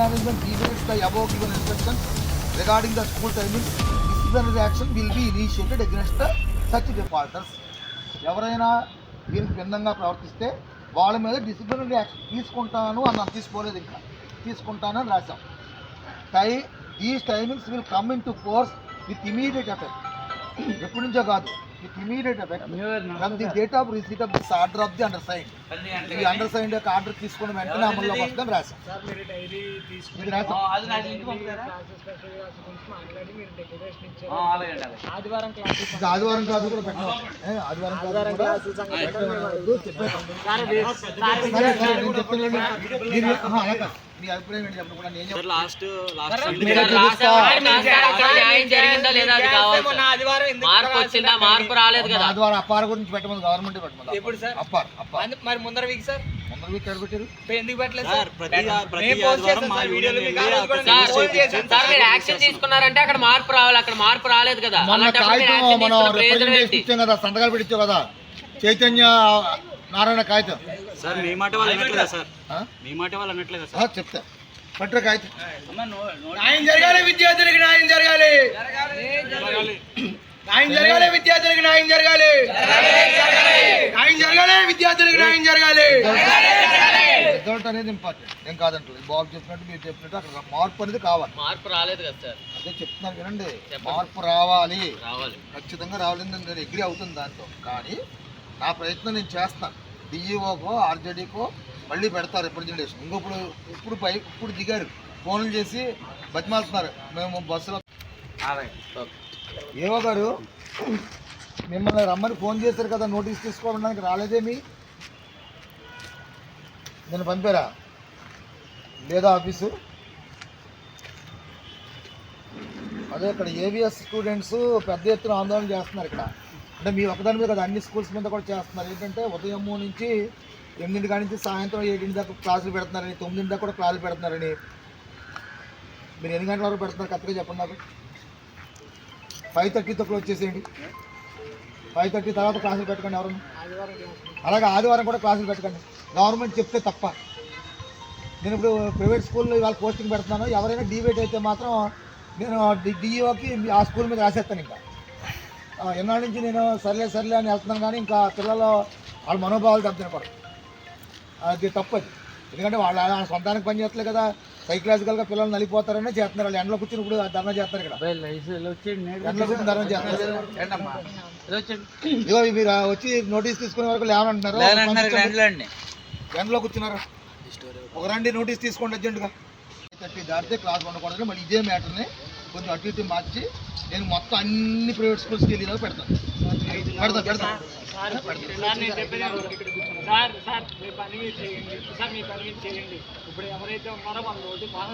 management deviates the above given instruction regarding the school timing, disciplinary action will be initiated against the such defaulters. ఎవరైనా దీనికి భిన్నంగా ప్రవర్తిస్తే వాళ్ళ మీద disciplinary action తీసుకుంటాను అన్నాను తీసుకోలేదు ఇంకా తీసుకుంటానని రాశాం టై these timings will come into force with immediate effect ఎప్పటి నుంచో కాదు ఈ అండర్ సైన్ యొక్క ఆర్డర్ తీసుకున్న వెంటనే అమల్లోకి రాశాం ఇది రాశాం ఆదివారం క్లాసెస్ ఇది ఆదివారం క్లాసు కూడా పెట్టడం ఏ, ఆదివారం క్లాసు కూడా పెట్టమనవద్దు, మీ అభిప్రాయం ఏంటి చెప్పండి కూడా నేను. లాస్ట్ మార్పు వచ్చిందా? మార్పు రాలేదు కదా. ఆదివారం అప్పార గురించి పెట్టమని గవర్నమెంట్ పెట్టమని ఎప్పుడు సార్? అప్పార్ అప్పార్. అందు- మరి ముందర వీక్ సార్? ముందర వీక్ ఎక్కడ పెట్టారు? ఇప్పుడు ఎందుకు పెట్టలేదు సార్? సార్ ప్రతి ప్రతి ఆదివారం మా వీడియోలు మీకు మీరు యాక్షన్ తీసుకున్నారంటే అక్కడ మార్పు రావాలి అక్కడ మార్పు రాలేదు కదా. మనం కదా సంతకాలు పెట్టించావు కదా. చైతన్య నారాయణ కాగితం. సార్ మీ మాట వాళ్ళు అనట్లేదా సార్? మీ మాట వాళ్ళు అనట్లేదా సార్? చెప్తా. పట్టు కాగితం. న్యాయం జరగాలి విద్యార్థులకు న్యాయం జరగాలి. న్యాయం జరగాలి విద్యార్థులకు న్యాయం జరగాలి. న్యాయం జరగాలి విద్యార్థులకు న్యాయం జరగాలి. రిజల్ట్ అనేది ఇంపార్టెంట్ ఏం కాదంటారు బాబు చెప్పినట్టు మీరు చెప్పినట్టు అక్కడ మార్పు అనేది కావాలి. మార్పు రాలేదు కదా సార్. అదే చెప్తున్నాను వినండి. మార్పు రావాలి. రావాలి. ఖచ్చితంగా రావాలని నేను ఎగ్రీ అవుతుంది దాంతో. కానీ నా ప్రయత్నం నేను చేస్తాను డిఈఓకో ఆర్జేడీకో మళ్ళీ పెడతారు రిప్రజెంటేషన్. ఇంకొప్పుడు ఇప్పుడు పై ఇప్పుడు దిగారు. ఫోన్లు చేసి బతిమాలుతున్నారు. మేము బస్సులో ఏవో గారు మిమ్మల్ని రమ్మని ఫోన్ చేశారు కదా నోటీస్ తీసుకోవడానికి రాలేదేమి? నేను పంపారా? లేదా ఆఫీసు? అదే ఇక్కడ ఏవిఎస్ స్టూడెంట్స్ పెద్ద ఎత్తున ఆందోళన చేస్తున్నారు ఇక్కడ. అంటే మీ ఒకదాని మీద కదా అన్ని స్కూల్స్ మీద కూడా చేస్తున్నారు. ఏంటంటే ఉదయం నుంచి ఎనిమిది కాడి నుంచి సాయంత్రం ఏడింటి దాకా క్లాసులు పెడుతున్నారని తొమ్మిదింటి దాకా కూడా క్లాసులు పెడుతున్నారని. మీరు ఎన్ని గంటల వరకు పెడుతున్నారు? కరెక్ట్గా చెప్పండి నాకు. ఫైవ్ థర్టీతో క్లోజ్ చేసేయండి ఫైవ్ థర్టీ తర్వాత క్లాసులు పెట్టకండి ఎవరు అలాగే ఆదివారం కూడా క్లాసులు పెట్టకండి. గవర్నమెంట్ చెప్తే తప్ప. నేను ఇప్పుడు ప్రైవేట్ స్కూల్లో ఇవాళ పోస్టింగ్ పెడుతున్నాను. ఎవరైనా డివేట్ అయితే మాత్రం నేను డిఈఓకి ఆ స్కూల్ మీద రాసేస్తాను ఇంకా. ఎన్నాళ్ళ నుంచి నేను సర్లే సర్లే అని వెళ్తున్నాను కానీ ఇంకా పిల్లలు వాళ్ళ మనోభావాలు దెబ్బతినకూడదు అది తప్పది. ఎందుకంటే వాళ్ళ సొంతానికి పని చేస్తలే కదా. సైకలాజికల్గా పిల్లలు నలిపోతారనే చేస్తున్నారు. వాళ్ళు ఎండలో కూర్చుని ఇప్పుడు ధర్నా చేస్తారు ఇక్కడ. ఎండలో కూర్చుని ధర్నా చేస్తారు. ఇదిగో మీరు వచ్చి నోటీస్ తీసుకునే వరకు లేవనంటున్నారు. ఎండలో కూర్చున్నారు. ఒక రండి నోటీస్ తీసుకోండి అర్జెంటుగా. థర్టీ దాటితే క్లాస్ ఉండకూడదు మళ్ళీ ఇదే మ్యాటర్ని కొంచెం అటు ఇటు మార్చి నేను మొత్తం అన్ని ప్రైవేట్ స్కూల్స్కి వెళ్ళేలాగా పెడతాను. పెడతా పెడతాను సార్ నేను చెప్పేది సార్ సార్ మీ పని మీరు చేయండి. సార్ మీ పని మీరు చేయండి. ఇప్పుడు ఎవరైతే ఉన్నారో నోటీసులు మన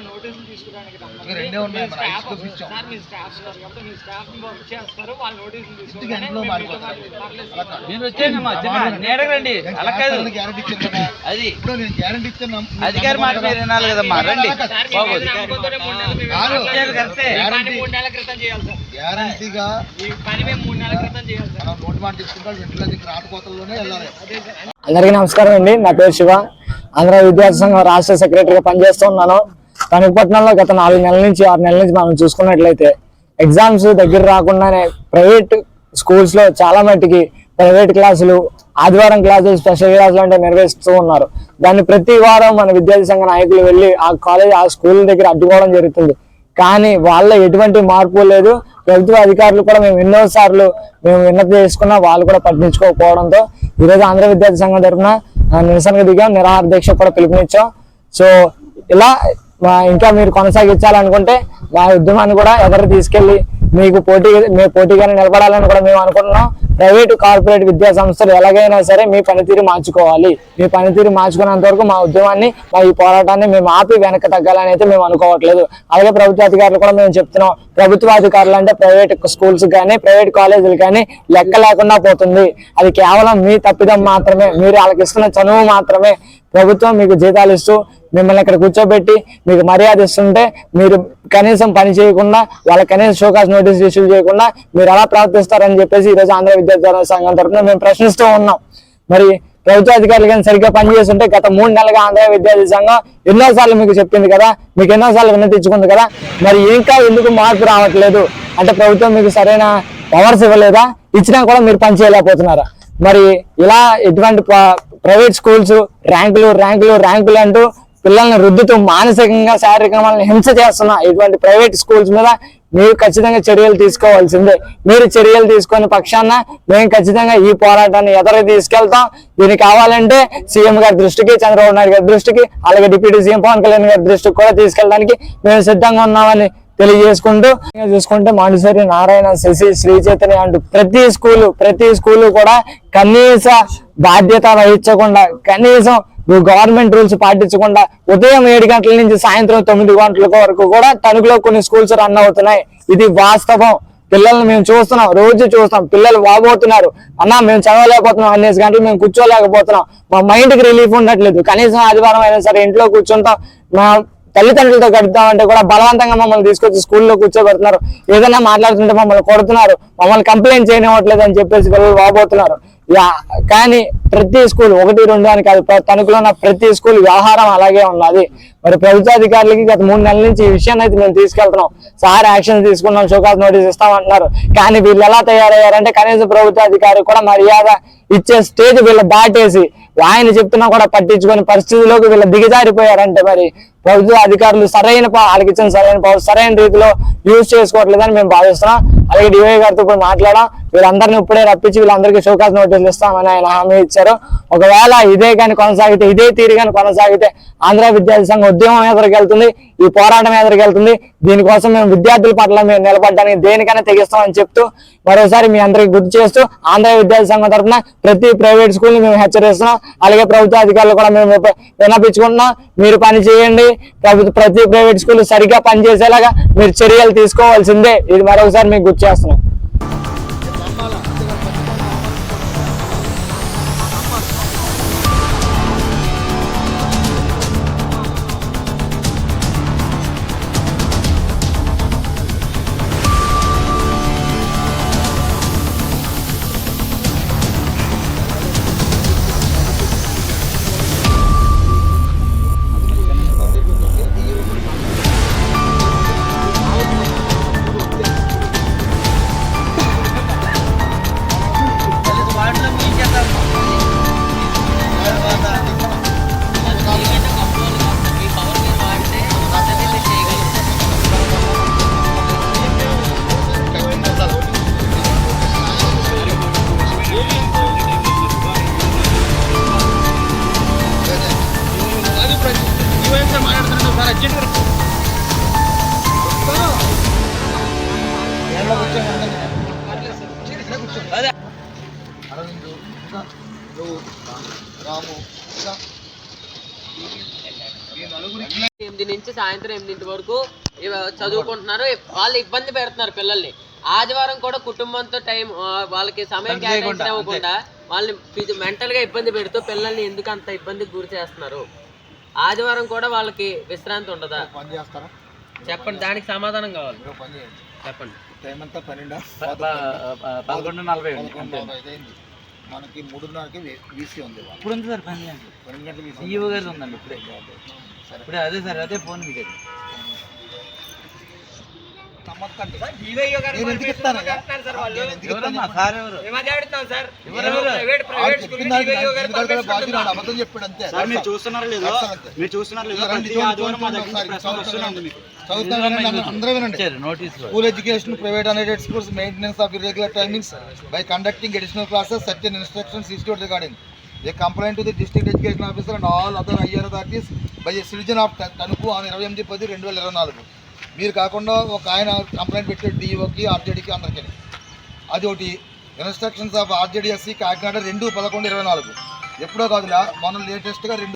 మీ హై స్టాఫ్ స్కూల్స్ ఇచ్చాం. సార్ మీ స్టాఫ్ ఉన్నారు కాబట్టి మీ స్టాఫ్ వాళ్ళ నోటీసులు అలా కాదు. అది. ఇప్పుడు నేను గ్యారెంటీ ఇచ్చాను అధికారి మాట మీరు వినాలి కదమ్మా. రండి. గ్యారంటీగా ఈ పని మేము మూడు నెలల క్రితం చేయాలి సార్. అందరికి అందరికీ నమస్కారం అండి. నా పేరు శివ. ఆంధ్ర విద్యార్థి సంఘం రాష్ట్ర సెక్రటరీగా పనిచేస్తున్నాను. కనుకపట్నంలో గత నాలుగు నెలల నుంచి ఆరు నెలల నుంచి మనం చూసుకున్నట్లయితే ఎగ్జామ్స్ దగ్గర రాకుండానే ప్రైవేట్ స్కూల్స్లో చాలా మట్టుకి ప్రైవేట్ క్లాసులు ఆదివారం క్లాసులు స్పెషల్ క్లాసులు అంటే నిర్వహిస్తూ ఉన్నారు. దాన్ని ప్రతి వారం మన విద్యార్థి సంఘ నాయకులు వెళ్ళి ఆ కాలేజ్ ఆ స్కూల్ దగ్గర అడ్డుకోవడం జరుగుతుంది. కానీ వాళ్ళ ఎటువంటి మార్పు లేదు. ప్రభుత్వ అధికారులు కూడా మేము ఎన్నో సార్లు మేము విన్నతి చేసుకున్నా వాళ్ళు కూడా పట్టించుకోకపోవడంతో ఈరోజు ఆంధ్ర విద్యార్థి సంఘం తరఫున నిరసనగా నిరసనకు దిగాం. నిరాహార దీక్ష కూడా పిలుపునిచ్చాం. సో ఇలా ఇంకా మీరు కొనసాగించాలనుకుంటే మా ఉద్యమాన్ని కూడా ఎదురు తీసుకెళ్ళి మీకు పోటీ మీ పోటీగానే నిలబడాలని కూడా మేము అనుకుంటున్నాం. ప్రైవేట్ కార్పొరేట్ విద్యా సంస్థలు ఎలాగైనా సరే మీ పనితీరు మార్చుకోవాలి. మీ పనితీరు మార్చుకున్నంత వరకు మా ఉద్యమాన్ని మా ఈ పోరాటాన్ని మేము ఆపి వెనక్కి తగ్గాలని అయితే మేము అనుకోవట్లేదు. అలాగే ప్రభుత్వ అధికారులు కూడా మేము చెప్తున్నాం. ప్రభుత్వ అధికారులు అంటే ప్రైవేట్ స్కూల్స్ కానీ ప్రైవేట్ కాలేజీలు కానీ లెక్క లేకుండా పోతుంది. అది కేవలం మీ తప్పిదం మాత్రమే. మీరు వాళ్ళకి ఇస్తున్న చనువు మాత్రమే. ప్రభుత్వం మీకు జీతాలు ఇస్తూ మిమ్మల్ని ఇక్కడ కూర్చోబెట్టి మీకు మర్యాద ఇస్తుంటే మీరు కనీసం పని చేయకుండా వాళ్ళ కనీసం షోకాస్ నోటీస్ ఇష్యూ చేయకుండా మీరు ఎలా ప్రవర్తిస్తారని చెప్పేసి ఈరోజు ఆంధ్ర విద్యార్థి సంఘం తరఫున మేము ప్రశ్నిస్తూ ఉన్నాం. మరి ప్రభుత్వ అధికారులు కానీ సరిగ్గా పనిచేస్తుంటే గత మూడు నెలలుగా ఆంధ్ర విద్యార్థి సంఘం ఎన్నోసార్లు మీకు చెప్పింది కదా మీకు ఎన్నోసార్లు వినతించుకుంది కదా మరి ఇంకా ఎందుకు మార్పు రావట్లేదు? అంటే ప్రభుత్వం మీకు సరైన పవర్స్ ఇవ్వలేదా? ఇచ్చినా కూడా మీరు పనిచేయలేకపోతున్నారా మరి ఇలా ఎటువంటి ప్రైవేట్ స్కూల్స్ ర్యాంకులు ర్యాంకులు ర్యాంకులు అంటూ పిల్లల్ని రుద్దుతూ మానసికంగా శారీరకంగా హింస చేస్తున్న ఇటువంటి ప్రైవేట్ స్కూల్స్ మీద మీరు ఖచ్చితంగా చర్యలు తీసుకోవాల్సిందే. మీరు చర్యలు తీసుకునే పక్షాన మేము ఖచ్చితంగా ఈ పోరాటాన్ని ఎదరికి తీసుకెళ్తాం. దీనికి కావాలంటే సీఎం గారి దృష్టికి చంద్రబాబు నాయుడు గారి దృష్టికి అలాగే డిప్యూటీ సీఎం పవన్ కళ్యాణ్ గారి దృష్టికి కూడా తీసుకెళ్ళడానికి మేము సిద్ధంగా ఉన్నామని తెలియజేసుకుంటూ చూసుకుంటే మాండిసరి నారాయణ శశి శ్రీ చైతన్య అంటూ ప్రతి స్కూలు ప్రతి స్కూలు కూడా కనీస బాధ్యత వహించకుండా కనీసం గవర్నమెంట్ రూల్స్ పాటించకుండా ఉదయం ఏడు గంటల నుంచి సాయంత్రం తొమ్మిది గంటల వరకు కూడా తణుకులో కొన్ని స్కూల్స్ రన్ అవుతున్నాయి. ఇది వాస్తవం. పిల్లల్ని మేము చూస్తున్నాం. రోజు చూస్తాం పిల్లలు బాగోతున్నారు అన్న మేము చదవలేకపోతున్నాం. అన్నేసి గంటలు మేము కూర్చోలేకపోతున్నాం. మా మైండ్కి రిలీఫ్ ఉండట్లేదు. కనీసం ఆదివారం అయినా సరే ఇంట్లో కూర్చుంటాం. మా తల్లిదండ్రులతో గడుపుతామంటే కూడా బలవంతంగా మమ్మల్ని తీసుకొచ్చి స్కూల్లో కూర్చోబెడుతున్నారు. ఏదైనా మాట్లాడుతుంటే మమ్మల్ని కొడుతున్నారు. మమ్మల్ని కంప్లైంట్ చేయనివ్వట్లేదు అని చెప్పేసి పిల్లలు బాగోతున్నారు కానీ ప్రతి స్కూల్ ఒకటి రెండు అని కాదు తణుకులో ఉన్న ప్రతి స్కూల్ వ్యవహారం అలాగే ఉన్నది. మరి ప్రభుత్వాధికారులకి గత మూడు నెలల నుంచి ఈ విషయాన్ని అయితే మేము తీసుకెళ్తున్నాం. సార్ యాక్షన్ తీసుకున్నాం షోకాస్ నోటీస్ ఇస్తామంటున్నారు. కానీ వీళ్ళు ఎలా తయారయ్యారంటే కనీసం ప్రభుత్వాధికారి కూడా మర్యాద ఇచ్చే స్టేజ్ వీళ్ళు దాటేసి ఆయన చెప్తున్నా కూడా పట్టించుకొని పరిస్థితిలోకి వీళ్ళు దిగజారిపోయారంటే మరి ప్రభుత్వ అధికారులు సరైన వాళ్ళకి ఇచ్చిన సరైన పవర్ సరైన రీతిలో యూజ్ చేసుకోవట్లేదని మేము భావిస్తున్నాం. అలాగే డివై గారితో ఇప్పుడు మాట్లాడాం. వీళ్ళందరినీ ఇప్పుడే రప్పించి వీళ్ళందరికీ షోకాస్ నోటీసులు ఇస్తామని ఆయన హామీ ఇచ్చారు. ఒకవేళ ఇదే కానీ కొనసాగితే ఇదే తీరు కానీ కొనసాగితే ఆంధ్ర విద్యార్థి సంఘం ఉద్యమం ఎదురుకెళ్తుంది ఈ పోరాటం ఎదురుకెళ్తుంది దీనికోసం మేము విద్యార్థుల పట్ల మేము నిలబడడానికి దేనికైనా తెగిస్తామని చెప్తూ మరోసారి మీ అందరికి గుర్తు చేస్తూ ఆంధ్ర విద్యార్థి సంఘం తరఫున ప్రతి ప్రైవేట్ స్కూల్ మేము హెచ్చరిస్తున్నాం. అలాగే ప్రభుత్వ అధికారులు కూడా మేము వినపించుకుంటున్నాం. విన్నపించుకుంటున్నాం మీరు పని చేయండి. ప్రభుత్వ ప్రతి ప్రైవేట్ స్కూల్ సరిగ్గా పనిచేసేలాగా మీరు చర్యలు తీసుకోవాల్సిందే. ఇది మరొకసారి మీకు గుర్తు చేస్తున్నాం. ఎనిమిది నుంచి సాయంత్రం ఎనిమిదింటి వరకు చదువుకుంటున్నారు. వాళ్ళు ఇబ్బంది పెడుతున్నారు పిల్లల్ని. ఆదివారం కూడా కుటుంబంతో టైం వాళ్ళకి సమయం కేటాయించకుండా వాళ్ళని మెంటల్గా ఇబ్బంది పెడుతూ పిల్లల్ని ఎందుకు అంత ఇబ్బందికి గురి చేస్తున్నారు? ఆదివారం కూడా వాళ్ళకి విశ్రాంతి ఉండదా? పని చేస్తారా? చెప్పండి దానికి సమాధానం కావాలి. చెప్పండి. పన్నెండా? పదకొండు నలభై మనకి మూడున్నరకి వీసీ ఉంది. ఇప్పుడు ఉంది సార్ పని పన్నెండు గంటల సీఈఓ గారిది ఉందండి ఇప్పుడే ఇప్పుడే అదే సార్ అదే ఫోన్ మీకు school education private unaided schools maintenance of irregular timings by conducting additional classes certain instruction institute regarding a complaint the district education officer and all other IR authorities by citizen of Tanuku on ఇరవై ఎనిమిది పది రెండు వేల ఇరవై నాలుగు మీరు కాకుండా ఒక ఆయన కంప్లైంట్ పెట్టాడు డిఈఓకి ఆర్జేడీకి అందరికీ. అది ఒకటి ఇన్స్ట్రక్షన్స్ ఆఫ్ ఆర్జేడిఎస్సి కాకినాడ రెండు పదకొండు ఇరవై నాలుగు. ఎప్పుడో కాదులా మనం లేటెస్ట్గా రెండు